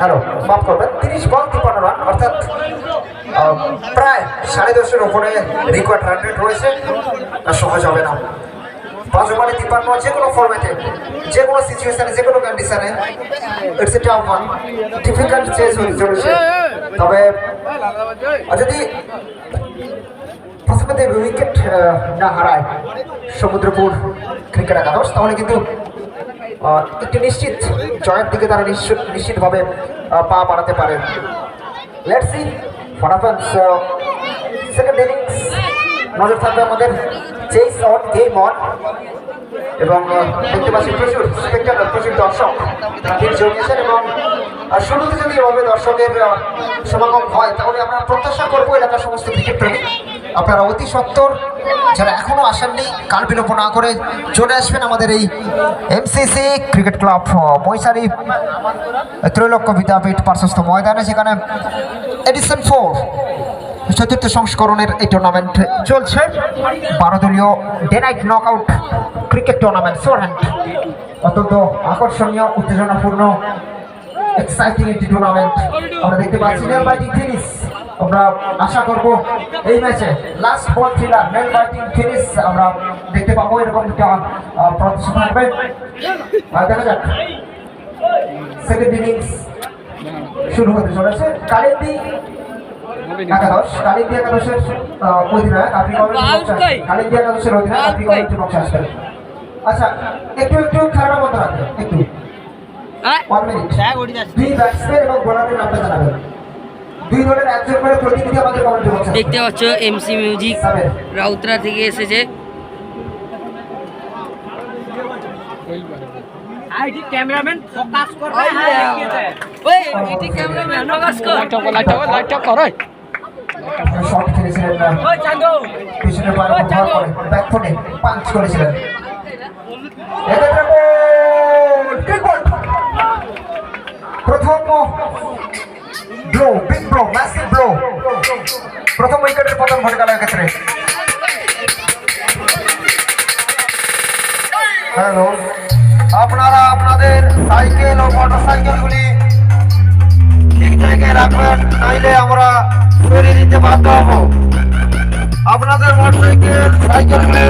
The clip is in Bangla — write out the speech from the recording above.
হ্যালো, মাফ করবেন, তিরিশ বল তিপ্পান্ন রান, অর্থাৎ প্রায় সাড়ে দশের উপরে রিকোয়ার্ড রান রেট রয়েছে সহজ হবে না। পাঁচ ওভারে তিপ্পান্ন যে কোনো ফরম্যাটে যে কোনো সিচুয়েশনে যে কোনো কন্ডিশনে it's a tough difficult chase হতে চলেছে। তবে যদি প্রথমে উইকেট না হারায় সমুদ্রপুর ক্রিকেট একাদশ তাহলে কিন্তু একটি নিশ্চিত, জয়ের দিকে তারা নিশ্চিত নিশ্চিতভাবে পা বাড়াতে পারে। লেটস সি সেকেন্ড ইনিংস নজর থাকবে আমাদের চেস অন গেম অন এবং দেখতে পাচ্ছি প্রচুর স্পেক্টার প্রচুর দর্শক ভিড় জমিয়েছেন এবং শুরুতে যদি এভাবে দর্শকের সমাগম হয়, তাহলে আমরা প্রত্যাশা করব এলাকার সমস্ত ক্রিকেট প্রেমী। আপনারা অতি সত্তর, যারা এখনও আসেননি, কাল বিলোপ না করে চলে আসবেন আমাদের এই MCC cricket club Moishari Trailakshya Vidyapith পার্শ্বস্থ ময়দানে সেখানে এডিশন ফোর চতুর্থ সংস্করণের এই টুর্নামেন্ট চলছে। বারো দলীয় day night knock out cricket tournament four hand অত্যন্ত আকর্ষণীয়, উত্তেজনাপূর্ণ এক্সাইটিং একটি টুর্নামেন্ট আমরা দেখতে পাচ্ছি ফিনিশ আমরা আশা করব এই ম্যাচে last ball thriller nail biting finish আমরা দেখতে পাবো। এরকম একটা প্রদর্শন থাকবে। দেখা যাক। সেকেন্ড ইনিংস শুরু হতে চলেছে। কালিন্দি একাদশ কালিন্দি একাদশের অধিনায়ক আপনি কমেন্ট বক্সে আসবেন। কালিন্দি একাদশের অধিনায়ক আপনি কমেন্ট আসবেন আচ্ছা একটু একটু খেলাটা বন্ধ রাখবেন একটু। ওয়ান মিনিট দুই ব্যাটসম্যান এবং বোলারের নামটা জানাবেন। দেখতে পাচ্ছ এমসি মিউজিক রাউতরা থেকে এসেছে। আইটি ক্যামেরাম্যান ফোকাস করবে। ওই এটি ক্যামেরাম্যান ফোকাস কর। শট খেলেছিলেন ওই চান্দু পিছনে পায়ে ওই ব্যবহার চাঁদু। করে ব্যাক ফুটে পাঞ্চ করেছিলেন। এক্ষেত্রে গোল! ঠিক গোল! প্রথম ব্লো ম্যাসিভ ব্লো প্রথম উইকেটের পতন ঘটে গেল এক্ষেত্রে। হ্যালো আপনারা আপনাদের সাইকেল ও মোটর সাইকেলগুলি ঠিক জায়গায় রাখবেন, নাইলে আমরা সরিয়ে দিতে বাধ্য হব। আপনাদের মোটরসাইকেল, সাইকেলগুলি